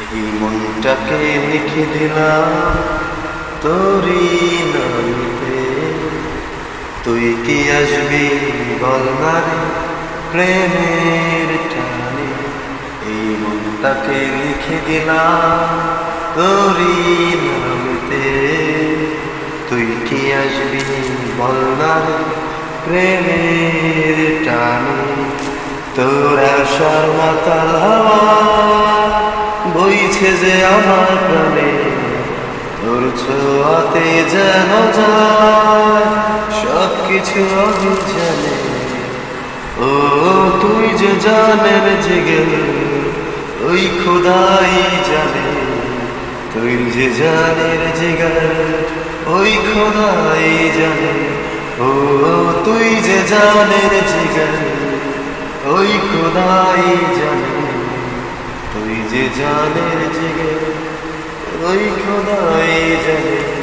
এই মনটাকে রেখে দিলাম তোরই নামতে। তুই কি আসবি বল না রে প্রেমের টানে। এই মনটাকে রেখে দিলাম তোরই নামতে। তুই কি আসবি বল না রে প্রেমের টানে। তোর আশার মাতাল হাওয়া বইছে যে আমার প্রাণে, তোর ছোঁয়াতে যেন যায় সব কিছু আমি জানে ও, তুই যে জানের জেগে, ওই খোদাই জানে। তুই যে জানের জেগে, ওই খোদাই জানে। ও, তুই যে জানের জেগে, ওই খোদাই জানে। যে জানের জেগে ওই খোদাই জানে।